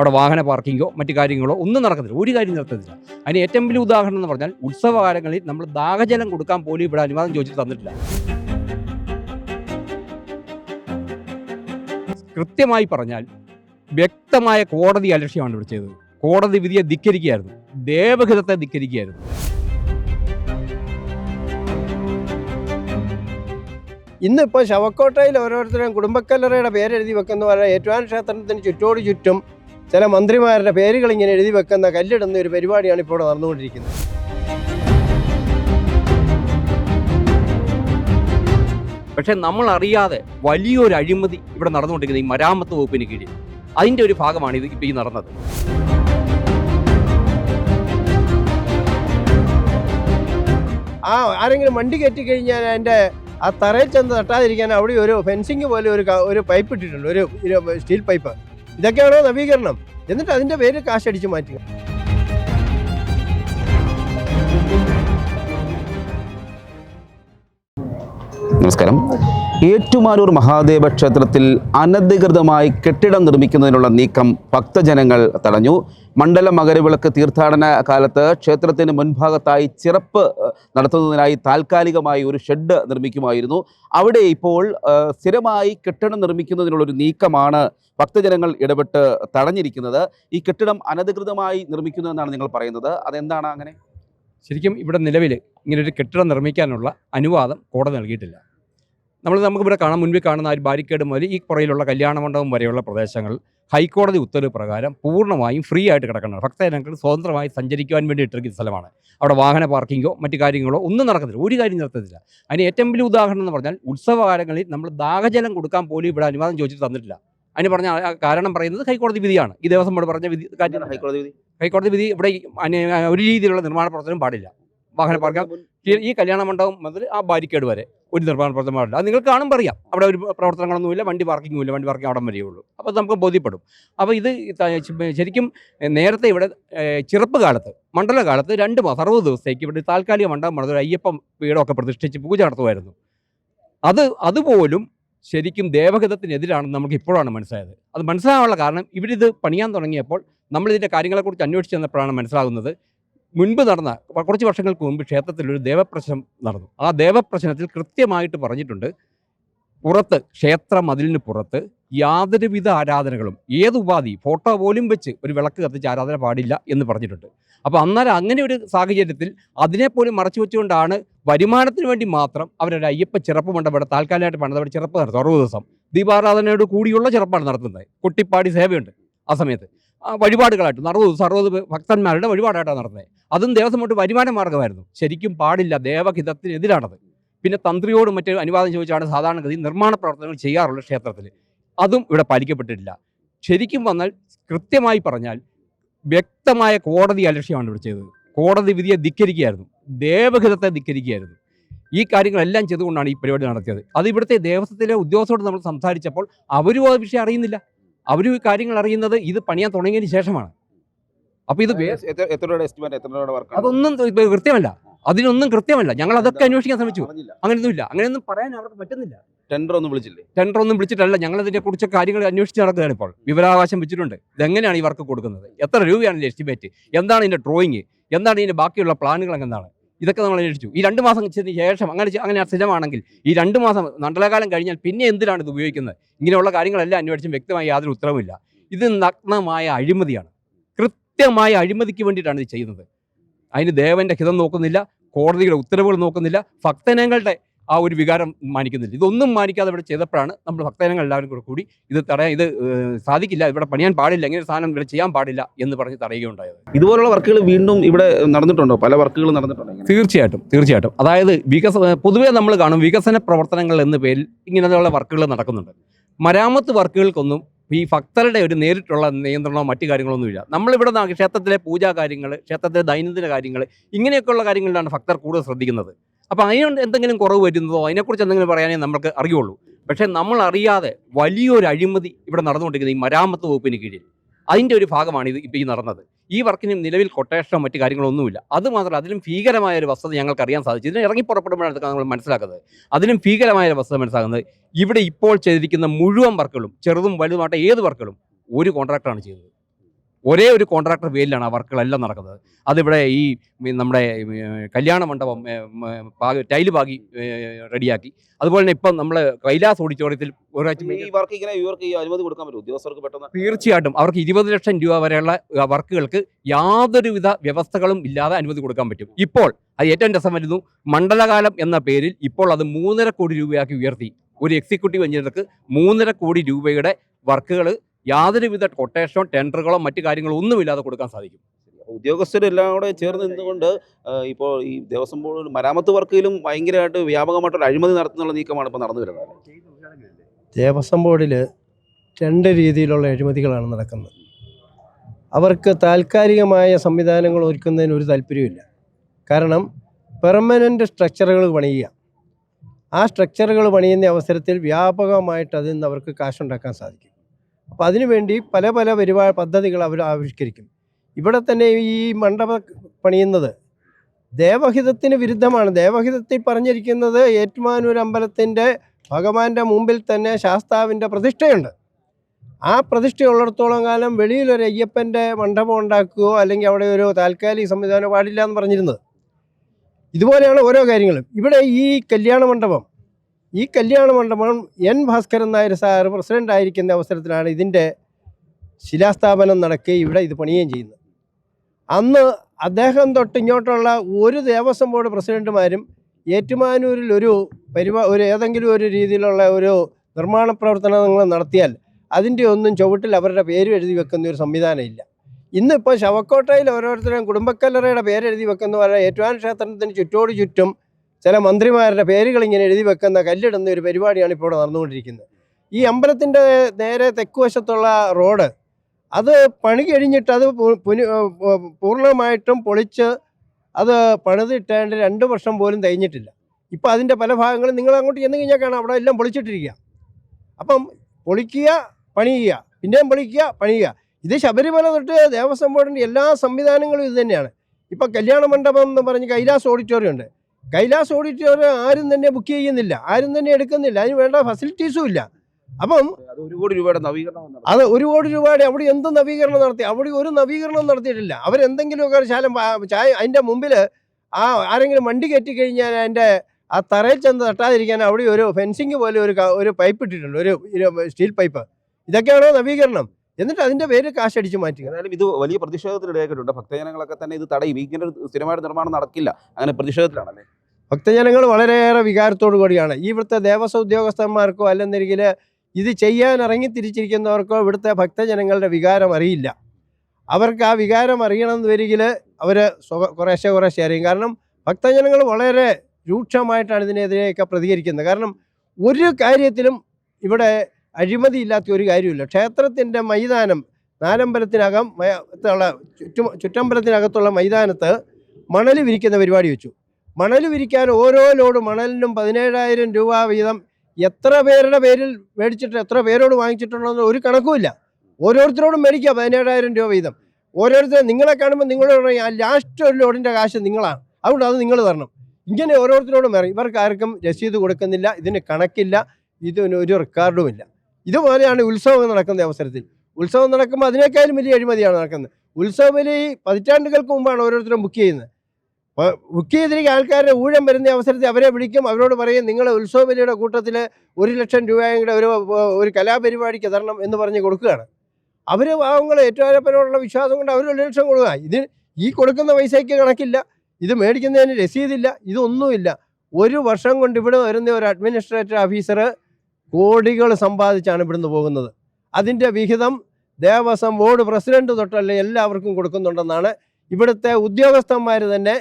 അവിടെ വാഹന പാർക്കിങ്ങോ മറ്റു കാര്യങ്ങളോ ഒന്നും നടക്കത്തില്ല. ഒരു കാര്യം നടത്തത്തില്ല അതിന് ഏറ്റവും വലിയ ഉദാഹരണം എന്ന് പറഞ്ഞാൽ ഉത്സവകാലങ്ങളിൽ നമ്മൾ ദാഹജലം കൊടുക്കാൻ പോലും ഇവിടെ അനുവാദം ചോദിച്ചിട്ട് തന്നിട്ടില്ല. കൃത്യമായി പറഞ്ഞാൽ വ്യക്തമായ കോടതി അലക്ഷ്യമാണ് ഇവിടെ ചെയ്തത്. കോടതി വിധിയെ ധിക്കരിക്കുകയായിരുന്നു. ദേവഹിതത്തെ ധിക്കരിക്കുകയായിരുന്നു. ഇന്നിപ്പോൾ ശവക്കോട്ടയിൽ ഓരോരുത്തരും കുടുംബക്കല്ലറയുടെ പേരെഴുതി വെക്കുന്ന പോലെ ഏറ്റുവാൻ ക്ഷേത്രത്തിന് ചുറ്റോട് ചുറ്റും ചില മന്ത്രിമാരുടെ പേരുകൾ ഇങ്ങനെ എഴുതി വെക്കുന്ന കല്ലിടുന്ന ഒരു പരിപാടിയാണ് ഇപ്പോൾ നടന്നുകൊണ്ടിരിക്കുന്നത്. പക്ഷേ നമ്മൾ അറിയാതെ വലിയൊരു അഴിമതി ഇവിടെ നടന്നുകൊണ്ടിരിക്കുന്നത് ഈ മരാമത്ത് വകുപ്പിന് കീഴിൽ. അതിന്റെ ഒരു ഭാഗമാണ് ഇത് ഇപ്പോൾ ഈ നടന്നത്. ആ ആരെങ്കിലും വണ്ടി കയറ്റി കഴിഞ്ഞാൽ അതിന്റെ ആ തറയിൽ ചെന്ന് തട്ടാതിരിക്കാൻ അവിടെ ഒരു ഫെൻസിങ് പോലെ ഒരു ഒരു പൈപ്പ് ഇട്ടിട്ടുണ്ട്. ഒരു സ്റ്റീൽ പൈപ്പ് ഇതൊക്കെയാണോ നവീകരണം? എന്നിട്ട് അതിന്റെ പേര് കാശടിച്ച് മാറ്റുക. നമസ്കാരം. ഏറ്റുമാനൂർ മഹാദേവ ക്ഷേത്രത്തിൽ അനധികൃതമായി കെട്ടിടം നിർമ്മിക്കുന്നതിനുള്ള നീക്കം ഭക്തജനങ്ങൾ തടഞ്ഞു. മണ്ഡല മകരവിളക്ക് തീർത്ഥാടന കാലത്ത് ക്ഷേത്രത്തിന് മുൻഭാഗത്തായി ചിറപ്പ് നടത്തുന്നതിനായി താൽക്കാലികമായി ഒരു ഷെഡ് നിർമ്മിക്കുമായിരുന്നു. അവിടെ ഇപ്പോൾ സ്ഥിരമായി കെട്ടിടം നിർമ്മിക്കുന്നതിനുള്ളൊരു നീക്കമാണ് ഭക്തജനങ്ങൾ ഇടപെട്ട് തടഞ്ഞിരിക്കുന്നത്. ഈ കെട്ടിടം അനധികൃതമായി നിർമ്മിക്കുന്നു എന്നാണ് നിങ്ങൾ പറയുന്നത്. അതെന്താണ് അങ്ങനെ? ശരിക്കും ഇവിടെ നിലവിൽ ഇങ്ങനൊരു കെട്ടിടം നിർമ്മിക്കാനുള്ള അനുവാദം കോടതി നൽകിയിട്ടില്ല. നമ്മൾ നമുക്കിവിടെ കാണാൻ മുൻപിൽ കാണുന്ന ആ ഒരു ബാരിക്കേഡ് മുതൽ ഈ പുറയിലുള്ള കല്യാണ മണ്ഡപം വരെയുള്ള പ്രദേശങ്ങൾ ഹൈക്കോടതി ഉത്തരവ് പ്രകാരം പൂർണമായും ഫ്രീ ആയിട്ട് കിടക്കണം ഭക്തജനങ്ങൾ സ്വതന്ത്രമായി സഞ്ചരിക്കുവാൻ വേണ്ടി ഇട്ടിരിക്കുന്ന സ്ഥലമാണ്. അവിടെ വാഹന പാർക്കിങ്ങോ മറ്റു കാര്യങ്ങളോ ഒന്നും നടക്കത്തില്ല. ഒരു കാര്യം നടത്തത്തില്ല അതിന് ഏറ്റവും വലിയ ഉദാഹരണം എന്ന് പറഞ്ഞാൽ ഉത്സവകാലങ്ങളിൽ നമ്മൾ ദാഹജലം കൊടുക്കാൻ പോലും ഇവിടെ അനുവാദം ചോദിച്ചിട്ട് തന്നിട്ടില്ല. അതിന് പറഞ്ഞ കാരണം പറയുന്നത് ഹൈക്കോടതി വിധിയാണ്. ഈ ദിവസം ബോർഡ് പറഞ്ഞ വിധി കാര്യമാണ് ഹൈക്കോടതി വിധി? ഹൈക്കോടതി വിധി ഇവിടെ ഒരു രീതിയിലുള്ള നിർമ്മാണ പ്രവർത്തനം പാടില്ല. വാഹന പാർക്കാം ഈ- കല്യാണ മണ്ഡപം മുതൽ ആ ബാരിക്കേഡ് വരെ ഒരു നിർമ്മാണ പ്രവർത്തനം അത് നിങ്ങൾ കാണുമ്പോൾ അറിയാം. അവിടെ ഒരു പ്രവർത്തനങ്ങളൊന്നുമില്ല വണ്ടി പാർക്കിങ്ങും ഇല്ല വണ്ടി പാർക്കിംഗ് അവിടെ ഉള്ളൂ. അപ്പോൾ നമുക്ക് ബോധ്യപ്പെടും. അപ്പോൾ ഇത് ശരിക്കും നേരത്തെ ഇവിടെ ചെറുപ്പ് കാലത്ത് മണ്ഡലകാലത്ത് രണ്ട് മാസം അറുപത് ദിവസത്തേക്ക് ഇവിടെ താൽക്കാലിക മണ്ഡപം പണിത് ഒരു അയ്യപ്പം വീടൊക്കെ പ്രതിഷ്ഠിച്ച് പൂജ നടത്തുമായിരുന്നു. അത് അതുപോലും ശരിക്കും ദേവഹിതത്തിനെതിരാണെന്ന് നമുക്ക് ഇപ്പോഴാണ് മനസ്സിലായത്. അത് മനസ്സിലാകാനുള്ള കാരണം ഇവരിത് പണിയാൻ തുടങ്ങിയപ്പോൾ നമ്മളിതിന്റെ കാര്യങ്ങളെക്കുറിച്ച് അന്വേഷിച്ച് ചെന്നപ്പോഴാണ് മനസ്സിലാകുന്നത്. മുൻപ് നടന്ന കുറച്ച് വർഷങ്ങൾക്ക് മുമ്പ് ക്ഷേത്രത്തിൽ ഒരു ദേവപ്രശ്നം നടന്നു. ആ ദേവപ്രശ്നത്തിൽ കൃത്യമായിട്ട് പറഞ്ഞിട്ടുണ്ട്. പുറത്ത് ക്ഷേത്ര മതിലിന് പുറത്ത് യാതൊരുവിധ ആരാധനകളും ഏത് ഉപാധി ഫോട്ടോ പോലും വെച്ച് ഒരു വിളക്ക് കത്തിച്ച് ആരാധന പാടില്ല എന്ന് പറഞ്ഞിട്ടുണ്ട്. അപ്പോൾ അന്നേരം അങ്ങനെ ഒരു സാഹചര്യത്തിൽ അതിനെപ്പോലും മറച്ചു വെച്ചുകൊണ്ടാണ് വരുമാനത്തിന് വേണ്ടി മാത്രം അവരൊരു അയ്യപ്പ ചിറപ്പ് മണ്ഡപം ഇവിടെ താൽക്കാലികമായിട്ട് പണിത് അവിടെ ചിറപ്പ് നടത്തും. അറുപത് ദിവസം ദീപാരാധനയോട് കൂടിയുള്ള ചിറപ്പാണ് നടത്തുന്നത്. കുട്ടിപ്പാടി സേവയുണ്ട് ആ സമയത്ത്. വഴിപാടുകളായിട്ട് അറുപത് സർവത് ഭക്തന്മാരുടെ വഴിപാടായിട്ടാണ് നടത്തുന്നത് അതും ദേവസ്വം തൊട്ട് വരുമാന മാർഗമായിരുന്നു. ശരിക്കും പാടില്ല ദേവഹിതത്തിനെതിരാണത് പിന്നെ തന്ത്രിയോടും മറ്റ് അനുവാദം ചോദിച്ചാണ് സാധാരണഗതി നിർമ്മാണ പ്രവർത്തനങ്ങൾ ചെയ്യാറുള്ളത് ക്ഷേത്രത്തിൽ. അതും ഇവിടെ പാലിക്കപ്പെട്ടിട്ടില്ല. ശരിക്കും വന്നാൽ കൃത്യമായി പറഞ്ഞാൽ വ്യക്തമായ കോടതി അലക്ഷ്യമാണ് ഇവിടെ ചെയ്തത്. കോടതി വിധിയെ ധിക്കരിക്കുകയായിരുന്നു. ദേവഹിതത്തെ ധിക്കരിക്കുകയായിരുന്നു. ഈ കാര്യങ്ങളെല്ലാം ചെയ്തുകൊണ്ടാണ് ഈ പരിപാടി നടത്തിയത്. അത് ഇവിടുത്തെ ദേവസ്വത്തിലെ ഉദ്യോഗസ്ഥരോട് നമ്മൾ സംസാരിച്ചപ്പോൾ അവരും ആ വിഷയം അറിയുന്നില്ല. അവരും ഈ കാര്യങ്ങൾ അറിയുന്നത് ഇത് പണിയാൻ തുടങ്ങിയതിന് ശേഷമാണ്. അപ്പോൾ ഇത് എത്ര രൂപയുടെ എസ്റ്റിമേറ്റ് എത്ര രൂപയുടെ വർക്ക് അതൊന്നും കൃത്യമല്ല. അതിനൊന്നും കൃത്യമല്ല. ഞങ്ങൾ അതൊക്കെ അന്വേഷിക്കാൻ ശ്രമിച്ചു. അങ്ങനെയൊന്നുമില്ല. അങ്ങനെയൊന്നും പറയാൻ അവർക്ക് പറ്റുന്നില്ല. ടെൻഡർ ഒന്നും വിളിച്ചില്ലേ? ടെൻഡർ ഒന്നും വിളിച്ചിട്ടല്ല. ഞങ്ങൾ അതിനെ കുറിച്ച് കാര്യങ്ങൾ അന്വേഷിച്ച് നടക്കുകയാണ് ഇപ്പോൾ. വിവരാവകാശം വെച്ചിട്ടുണ്ട്. ഇതെങ്ങനെയാണ് ഈ വർക്ക് കൊടുക്കുന്നത്? എത്ര രൂപയാണ് എസ്റ്റിമേറ്റ് എന്താണ് ഇതിന്റെ ഡ്രോയിങ് എന്താണ് ഇതിന്റെ ബാക്കിയുള്ള പ്ലാനുകൾ എന്താണ് ഇതൊക്കെ നമ്മൾ അന്വേഷിച്ചു. ഈ രണ്ട് മാസം ശേഷം അങ്ങനെ അങ്ങനെ സ്ഥിരമാണെങ്കിൽ ഈ രണ്ട് മാസം മണ്ഡലകാലം കഴിഞ്ഞാൽ പിന്നെ എന്തിനാണ് ഇത് ഉപയോഗിക്കുന്നത്? ഇങ്ങനെയുള്ള കാര്യങ്ങളെല്ലാം അന്വേഷിച്ചും വ്യക്തമായി യാതൊരു ഉത്തരവുമില്ല. ഇത് നഗ്നമായ അഴിമതിയാണ്. കൃത്യമായ അഴിമതിക്ക് വേണ്ടിയിട്ടാണ് ഇത് ചെയ്യുന്നത്. അതിന് ദേവന്റെ ഹിതം നോക്കുന്നില്ല കോടതിയുടെ ഉത്തരവുകൾ നോക്കുന്നില്ല ഭക്തജനങ്ങളുടെ ആ ഒരു വികാരം മാനിക്കുന്നില്ല. ഇതൊന്നും മാനിക്കാതെ ഇവിടെ ചെയ്തപ്പോഴാണ് നമ്മൾ ഭക്തജനങ്ങൾ എല്ലാവരും കൂടെ കൂടി ഇത് തടയാൻ ഇത് സാധിക്കില്ല. ഇവിടെ പണിയാൻ പാടില്ല. ഇങ്ങനെ സാധനം ഇവിടെ ചെയ്യാൻ പാടില്ല എന്ന് പറഞ്ഞ് തടയുകയുണ്ടായത്. ഇതുപോലുള്ള വർക്കുകൾ വീണ്ടും ഇവിടെ നടന്നിട്ടുണ്ടോ? പല വർക്കുകൾ നടന്നിട്ടുണ്ടോ? തീർച്ചയായിട്ടും തീർച്ചയായിട്ടും. അതായത് വികസ പൊതുവേ നമ്മൾ കാണും വികസന പ്രവർത്തനങ്ങൾ എന്ന പേരിൽ ഇങ്ങനെയുള്ള വർക്കുകൾ നടക്കുന്നുണ്ട്. മരാമത്ത് വർക്കുകൾക്കൊന്നും ഈ ഭക്തരുടെ ഒരു നേരിട്ടുള്ള നിയന്ത്രണമോ മറ്റു കാര്യങ്ങളൊന്നുമില്ല. നമ്മളിവിടെ ക്ഷേത്രത്തിലെ പൂജാ കാര്യങ്ങൾ ക്ഷേത്രത്തിലെ ദൈനംദിന കാര്യങ്ങൾ ഇങ്ങനെയൊക്കെയുള്ള കാര്യങ്ങളിലാണ് ഭക്തർ കൂടുതൽ ശ്രദ്ധിക്കുന്നത്. അപ്പോൾ അതിനുണ്ട് എന്തെങ്കിലും കുറവ് വരുന്നതോ അതിനെക്കുറിച്ച് എന്തെങ്കിലും പറയാനേ നമുക്ക് അറിയുള്ളൂ. പക്ഷേ നമ്മൾ അറിയാതെ വലിയൊരു അഴിമതി ഇവിടെ നടന്നുകൊണ്ടിരിക്കുന്നത് ഈ മരാമത്ത് വകുപ്പിന് കീഴിൽ. അതിന്റെ ഒരു ഭാഗമാണ് ഇത് ഇപ്പോൾ ഈ നടന്നത്. ഈ വർക്കിന് നിലവിൽ കൊട്ടേഷനോ മറ്റു കാര്യങ്ങളൊന്നുമില്ല. അത് മാത്രമല്ല അതിലും ഭീകരമായ ഒരു വസ്തുത ഞങ്ങൾക്ക് അറിയാൻ സാധിച്ചു. ഇതിന് ഇറങ്ങി പുറപ്പെടുമ്പോഴാണ് നമ്മൾ മനസ്സിലാക്കുന്നത്. അതിലും ഭീകരമായ ഒരു വസ്തുത മനസ്സിലാക്കുന്നത് ഇവിടെ ഇപ്പോൾ ചെയ്തിരിക്കുന്ന മുഴുവൻ വർക്കുകളും ചെറുതും വലുതുമായിട്ട് ഏത് വർക്കുകളും ഒരു കോൺട്രാക്ടറാണ് ചെയ്യുന്നത്. ഒരേ ഒരു കോൺട്രാക്ടർ പേരിലാണ് ആ വർക്കുകളെല്ലാം നടക്കുന്നത്. അതിവിടെ ഈ നമ്മുടെ കല്യാണ മണ്ഡപം പാകി ടൈൽ പാകി റെഡിയാക്കി. അതുപോലെ തന്നെ ഇപ്പം നമ്മൾ കൈലാസ് ഓഡിറ്റോറിയത്തിൽ ഒരാഴ്ച ഈ വർക്ക് ഇങ്ങനെ ഇവർക്ക് ഈ അനുമതി കൊടുക്കാൻ പറ്റും ഉദ്യോഗസ്ഥർക്ക് പെട്ടെന്ന്? തീർച്ചയായിട്ടും അവർക്ക് ഇരുപത് ലക്ഷം രൂപ വരെയുള്ള വർക്കുകൾക്ക് യാതൊരുവിധ വ്യവസ്ഥകളും ഇല്ലാതെ അനുമതി കൊടുക്കാൻ പറ്റും. ഇപ്പോൾ അത് ഏറ്റവും രസം വരുന്നു. മണ്ഡലകാലം എന്ന പേരിൽ ഇപ്പോൾ അത് മൂന്നര കോടി രൂപയാക്കി ഉയർത്തി. ഒരു എക്സിക്യൂട്ടീവ് എഞ്ചിനീയർക്ക് മൂന്നര കോടി രൂപയുടെ വർക്കുകൾ യാതൊരുവിധ കൊട്ടേഷനോ ടെൻഡറുകളോ മറ്റു കാര്യങ്ങളോ ഒന്നുമില്ലാതെ കൊടുക്കാൻ സാധിക്കും. ഉദ്യോഗസ്ഥരെല്ലാം കൂടെ ചേർന്ന് നിന്നുകൊണ്ട് ഇപ്പോൾ ഈ ദേവസ്വം ബോർഡ് മരാമത്ത് വർക്കിലും ഭയങ്കരമായിട്ട് വ്യാപകമായിട്ടൊരു അഴിമതി നടത്തുന്നുള്ള നീക്കമാണ് ഇപ്പോൾ നടന്നു വരുന്നത് ദേവസ്വം ബോർഡിൽ രണ്ട് രീതിയിലുള്ള അഴിമതികളാണ് നടക്കുന്നത്. അവർക്ക് താൽക്കാലികമായ സംവിധാനങ്ങൾ ഒരുക്കുന്നതിന് ഒരു താല്പര്യമില്ല കാരണം പെർമനന്റ് സ്ട്രക്ചറുകൾ പണിയുക. ആ സ്ട്രക്ചറുകൾ പണിയുന്ന അവസരത്തിൽ വ്യാപകമായിട്ട് അതിൽ നിന്ന് അവർക്ക് കാശുണ്ടാക്കാൻ സാധിക്കും. അപ്പോൾ അതിനുവേണ്ടി പല പല പരിപാ പദ്ധതികൾ അവർ ആവിഷ്കരിക്കും. ഇവിടെ തന്നെ ഈ മണ്ഡപ പണിയുന്നത് ദേവഹിതത്തിന് വിരുദ്ധമാണ്. ദേവഹിതത്തിൽ പറഞ്ഞിരിക്കുന്നത് ഏറ്റുമാനൂർ അമ്പലത്തിന്റെ ഭഗവാന്റെ മുമ്പിൽ തന്നെ ശാസ്താവിന്റെ പ്രതിഷ്ഠയുണ്ട്. ആ പ്രതിഷ്ഠയുള്ളിടത്തോളം കാലം വെളിയിലൊരു അയ്യപ്പന്റെ മണ്ഡപം ഉണ്ടാക്കുകയോ അല്ലെങ്കിൽ അവിടെ ഒരു താൽക്കാലിക സംവിധാനം പാടില്ല എന്ന് പറഞ്ഞിരുന്നത്. ഇതുപോലെയാണ് ഓരോ കാര്യങ്ങളും. ഇവിടെ ഈ കല്യാണ മണ്ഡപം ഈ കല്യാണ മണ്ഡപം N Bhaskaran Nair sir president ആയിരിക്കുന്ന അവസരത്തിലാണ് ഇതിന്റെ ശിലാസ്ഥാപനം നടക്കുകയും ഇവിടെ ഇത് പണിയുകയും ചെയ്യുന്നത്. അന്ന് അദ്ദേഹം തൊട്ട് ഇങ്ങോട്ടുള്ള ഒരു ദേവസ്വം ബോർഡ് പ്രസിഡന്റുമാരും ഏറ്റുമാനൂരിൽ ഒരു പരിപാ ഒരു ഏതെങ്കിലും ഒരു രീതിയിലുള്ള ഒരു നിർമ്മാണ പ്രവർത്തനങ്ങൾ നടത്തിയാൽ അതിന്റെ ഒന്നും ചുവട്ടിൽ അവരുടെ പേര് എഴുതി വെക്കുന്ന ഒരു സംവിധാനം ഇല്ല. ഇന്നിപ്പോൾ ശവക്കോട്ടയിൽ ഓരോരുത്തരും കുടുംബക്കല്ലറയുടെ പേരെഴുതി എഴുതി വെക്കുന്ന പോലെ ഏറ്റുമാൻ ക്ഷേത്രത്തിന് ചുറ്റോട് ചുറ്റും ചില മന്ത്രിമാരുടെ പേരുകൾ ഇങ്ങനെ എഴുതി വെക്കുന്ന കല്ലിടുന്ന ഒരു പരിപാടിയാണ് ഇപ്പോൾ ഇവിടെ നടന്നുകൊണ്ടിരിക്കുന്നത്. ഈ അമ്പലത്തിന്റെ നേരെ തെക്കുവശത്തുള്ള റോഡ് അത് പണി കഴിഞ്ഞിട്ട് അത് പുനി പൂർണമായിട്ടും പൊളിച്ച് അത് പണിതിട്ടേണ്ട രണ്ട് വർഷം പോലും തയ്ഞ്ഞിട്ടില്ല ഇപ്പോൾ അതിന്റെ പല ഭാഗങ്ങളും നിങ്ങൾ അങ്ങോട്ട് ചെന്ന് കഴിഞ്ഞാൽ കാണാം അവിടെ എല്ലാം പൊളിച്ചിട്ടിരിക്കുക. അപ്പം പൊളിക്കുക പണിയുക പിന്നെയും പൊളിക്കുക പണിയുക. ഇത് ശബരിമല തൊട്ട് ദേവസ്വം ബോർഡിന്റെ എല്ലാ സംവിധാനങ്ങളും ഇത് തന്നെയാണ്. ഇപ്പം കല്യാണ മണ്ഡപം എന്ന് പറഞ്ഞ് കൈലാസ് ഓഡിറ്റോറിയം ഉണ്ട്. കൈലാസ് ഓഡിറ്റോറിയം ആരും തന്നെ ബുക്ക് ചെയ്യുന്നില്ല ആരും തന്നെ എടുക്കുന്നില്ല അതിന് വേണ്ട ഫെസിലിറ്റീസും ഇല്ല. അപ്പം അത് ഒരു കോടി രൂപയുടെ നവീകരണം. അത് ഒരു കോടി രൂപയുടെ അവിടെ എന്ത് നവീകരണം നടത്തി? അവിടെ ഒരു നവീകരണം നടത്തിയിട്ടില്ല. അവരെന്തെങ്കിലുമൊക്കെ ശാലം ചായ അതിന്റെ മുമ്പിൽ ആ ആരെങ്കിലും വണ്ടി കയറ്റി കഴിഞ്ഞാൽ അതിന്റെ ആ തറയിൽ ചെന്ന് തട്ടാതിരിക്കാൻ അവിടെ ഒരു ഫെൻസിങ് പോലെ ഒരു ഒരു പൈപ്പ് ഇട്ടിട്ടുണ്ട് ഒരു സ്റ്റീൽ പൈപ്പ് ഇതൊക്കെയാണോ നവീകരണം? എന്നിട്ട് അതിന്റെ പേര് കാശ് കാശടിച്ച് മാറ്റി എന്നാലും ഇത് വലിയ പ്രതിഷേധത്തിനിടയാക്കിയിട്ടുണ്ട്. ഭക്തജനങ്ങളൊക്കെ തന്നെ ഇത് തടയും. ഇങ്ങനെ ഒരു സ്ഥിരമായിട്ട് നിർമ്മാണം നടക്കില്ല. അങ്ങനെ പ്രതിഷേധത്തിലാണല്ലേ? ഭക്തജനങ്ങൾ വളരെയേറെ വികാരത്തോടു കൂടിയാണ്. ഇവിടുത്തെ ദേവസ്വം ഉദ്യോഗസ്ഥന്മാർക്കോ അല്ലെന്നെങ്കിൽ ഇത് ചെയ്യാൻ ഇറങ്ങി തിരിച്ചിരിക്കുന്നവർക്കോ ഇവിടുത്തെ ഭക്തജനങ്ങളുടെ വികാരം അറിയില്ല. അവർക്ക് ആ വികാരം അറിയണമെന്ന് വരികിൽ അവർ കുറേശ്ശെ കുറേശ്ശെ അറിയും. കാരണം ഭക്തജനങ്ങൾ വളരെ രൂക്ഷമായിട്ടാണ് ഇതിനെതിരെയൊക്കെ പ്രതികരിക്കുന്നത്. കാരണം ഒരു കാര്യത്തിലും ഇവിടെ അഴിമതി ഇല്ലാത്ത ഒരു കാര്യമില്ല. ക്ഷേത്രത്തിന്റെ മൈതാനം നാലമ്പലത്തിനകം ചുറ്റും ചുറ്റമ്പലത്തിനകത്തുള്ള മൈതാനത്ത് മണൽ വിരിക്കുന്ന പരിപാടി വെച്ചു. മണൽ വിരിക്കാൻ ഓരോ ലോഡ് മണലിനും പതിനേഴായിരം രൂപ വീതം എത്ര പേരുടെ പേരിൽ മേടിച്ചിട്ട് എത്ര പേരോട് വാങ്ങിച്ചിട്ടുണ്ടെന്ന് ഒരു കണക്കുമില്ല. ഓരോരുത്തരോടും മേടിക്കുക പതിനേഴായിരം രൂപ വീതം. ഓരോരുത്തരും നിങ്ങളെ കാണുമ്പോൾ നിങ്ങളോട് പറയും, ആ ലാസ്റ്റ് ഒരു ലോഡിന്റെ കാശ് നിങ്ങളാണ്. അതുകൊണ്ട് അത് നിങ്ങൾ തരണം. ഇങ്ങനെ ഓരോരുത്തരോടും പറയും. ഇവർക്ക് ആർക്കും രസീത് കൊടുക്കുന്നില്ല ഇതിന് കണക്കില്ല ഇതിന് ഒരു റെക്കോർഡുമില്ല ഇതുപോലെയാണ് ഉത്സവം നടക്കുന്ന അവസരത്തിൽ. ഉത്സവം നടക്കുമ്പോൾ അതിനേക്കാളും വലിയ അഴിമതിയാണ് നടക്കുന്നത്. ഉത്സവ ഉത്സവബലി പതിറ്റാണ്ടുകൾക്ക് മുമ്പാണ് ഓരോരുത്തരും ബുക്ക് ചെയ്യുന്നത്. ബുക്ക് ചെയ്തിരിക്കുന്ന ആൾക്കാരുടെ ഊഴം വരുന്ന അവസരത്തിൽ അവരെ വിളിക്കും. അവരോട് പറയും നിങ്ങൾ ഉത്സവബലിയുടെ കൂട്ടത്തിൽ ഒരു ലക്ഷം രൂപയും കൂടെ ഒരു ഒരു കലാപരിപാടിക്ക് തരണം എന്ന് പറഞ്ഞ് കൊടുക്കുകയാണ്. അവർ പാവങ്ങൾ ഏറ്റുമാനപ്പനോടുള്ള വിശ്വാസം കൊണ്ട് അവർ ഒരു ലക്ഷം കൊടുക്കുക. ഇത് ഈ കൊടുക്കുന്ന പൈസയ്ക്ക് കണക്കില്ല. ഇത് മേടിക്കുന്നതിന് രസീതില്ല ഇതൊന്നുമില്ല. ഒരു വർഷം കൊണ്ട് ഇവിടെ വരുന്ന ഒരു അഡ്മിനിസ്ട്രേറ്റർ ഓഫീസർ കോടികൾ സമ്പാദിച്ചാണ് ഇവിടുന്ന് പോകുന്നത്. അതിന്റെ വിഹിതം ദേവസ്വം ബോർഡ് പ്രസിഡന്റ് തൊട്ടല്ലേ എല്ലാവർക്കും കൊടുക്കുന്നുണ്ടെന്നാണ് ഇവിടുത്തെ ഉദ്യോഗസ്ഥന്മാർ തന്നെ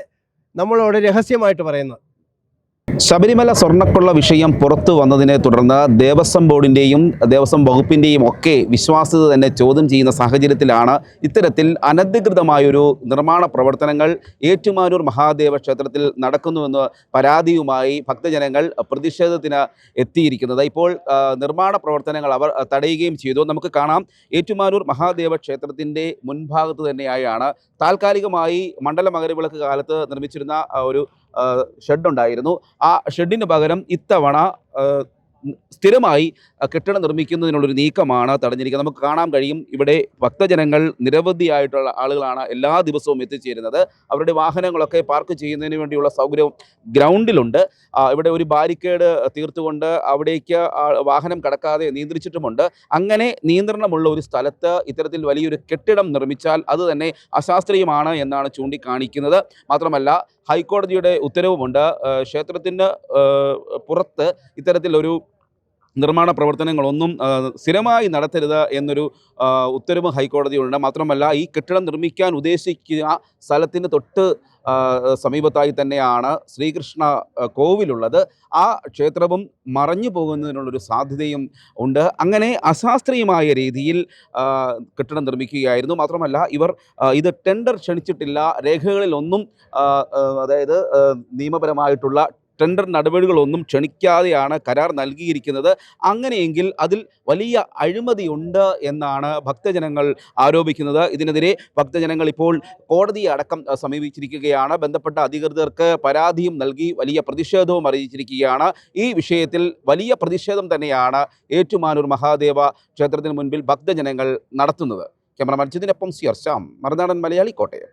നമ്മളോട് രഹസ്യമായിട്ട് പറയുന്നത് ശബരിമല സ്വർണക്കൊള്ള വിഷയം പുറത്തു വന്നതിനെ തുടർന്ന് ദേവസ്വം ബോർഡിന്റെയും ദേവസ്വം വകുപ്പിന്റെയും ഒക്കെ വിശ്വാസ്യത തന്നെ ചോദ്യം ചെയ്യുന്ന സാഹചര്യത്തിലാണ് ഇത്തരത്തിൽ അനധികൃതമായൊരു നിർമ്മാണ പ്രവർത്തനങ്ങൾ ഏറ്റുമാനൂർ മഹാദേവ ക്ഷേത്രത്തിൽ നടക്കുന്നുവെന്ന് പരാതിയുമായി ഭക്തജനങ്ങൾ പ്രതിഷേധത്തിന് എത്തിയിരിക്കുന്നത്. ഇപ്പോൾ നിർമ്മാണ പ്രവർത്തനങ്ങൾ അവർ തടയുകയും ചെയ്തു. നമുക്ക് കാണാം. ഏറ്റുമാനൂർ മഹാദേവ ക്ഷേത്രത്തിന്റെ മുൻഭാഗത്ത് തന്നെയായാണ് താൽക്കാലികമായി മണ്ഡല മകരവിളക്ക് കാലത്ത് നിർമ്മിച്ചിരുന്ന ഒരു ഷെഡ് ഉണ്ടായിരുന്നു ആ ഷെഡിന് പകരം ഇത്തവണ സ്ഥിരമായി കെട്ടിടം നിർമ്മിക്കുന്നതിനുള്ളൊരു നീക്കമാണ് തടഞ്ഞിരിക്കുന്നത്. നമുക്ക് കാണാൻ കഴിയും ഇവിടെ ഭക്തജനങ്ങൾ നിരവധിയായിട്ടുള്ള ആളുകളാണ് എല്ലാ ദിവസവും എത്തിച്ചേരുന്നത്. അവരുടെ വാഹനങ്ങളൊക്കെ പാർക്ക് ചെയ്യുന്നതിന് വേണ്ടിയുള്ള സൗകര്യവും ഗ്രൗണ്ടിലുണ്ട്. ഇവിടെ ഒരു ബാരിക്കേഡ് തീർത്തുകൊണ്ട് അവിടേക്ക് വാഹനം കടക്കാതെ നിയന്ത്രിച്ചിട്ടുമുണ്ട്. അങ്ങനെ നിയന്ത്രണമുള്ള ഒരു സ്ഥലത്ത് ഇത്തരത്തിൽ വലിയൊരു കെട്ടിടം നിർമ്മിച്ചാൽ അത് തന്നെ അശാസ്ത്രീയമാണ് എന്നാണ് ചൂണ്ടിക്കാണിക്കുന്നത്. മാത്രമല്ല ഹൈക്കോടതിയുടെ ഉത്തരവുമുണ്ട്. ക്ഷേത്രത്തിന് പുറത്ത് ഇത്തരത്തിലൊരു നിർമ്മാണ പ്രവർത്തനങ്ങളൊന്നും സ്ഥിരമായി നടത്തരുത് എന്നൊരു ഉത്തരവ് ഹൈക്കോടതിയുണ്ട് മാത്രമല്ല ഈ കെട്ടിടം നിർമ്മിക്കാൻ ഉദ്ദേശിക്കുന്ന സ്ഥലത്തിന് തൊട്ട് സമീപത്തായി തന്നെയാണ് ശ്രീകൃഷ്ണ കോവിലുള്ളത്. ആ ക്ഷേത്രവും മറഞ്ഞു പോകുന്നതിനുള്ളൊരു സാധ്യതയും ഉണ്ട്. അങ്ങനെ അശാസ്ത്രീയമായ രീതിയിൽ കെട്ടിടം നിർമ്മിക്കുകയായിരുന്നു. മാത്രമല്ല ഇവർ ഇത് ടെൻഡർ ക്ഷണിച്ചിട്ടില്ല. രേഖകളിലൊന്നും അതായത് നിയമപരമായിട്ടുള്ള ടെൻഡർ നടപടികളൊന്നും ക്ഷണിക്കാതെയാണ് കരാർ നൽകിയിരിക്കുന്നത്. അങ്ങനെയെങ്കിൽ അതിൽ വലിയ അഴിമതിയുണ്ട് എന്നാണ് ഭക്തജനങ്ങൾ ആരോപിക്കുന്നത്. ഇതിനെതിരെ ഭക്തജനങ്ങൾ ഇപ്പോൾ കോടതിയെ അടക്കം സമീപിച്ചിരിക്കുകയാണ്. ബന്ധപ്പെട്ട അധികൃതർക്ക് പരാതിയും നൽകി വലിയ പ്രതിഷേധവും അറിയിച്ചിരിക്കുകയാണ്. ഈ വിഷയത്തിൽ വലിയ പ്രതിഷേധം തന്നെയാണ് ഏറ്റുമാനൂർ മഹാദേവ ക്ഷേത്രത്തിന് മുൻപിൽ ഭക്തജനങ്ങൾ നടത്തുന്നത്. ക്യാമറമാൻ ചിതിനൊപ്പം സി ആർ മറുനാടൻ മലയാളി കോട്ടയം.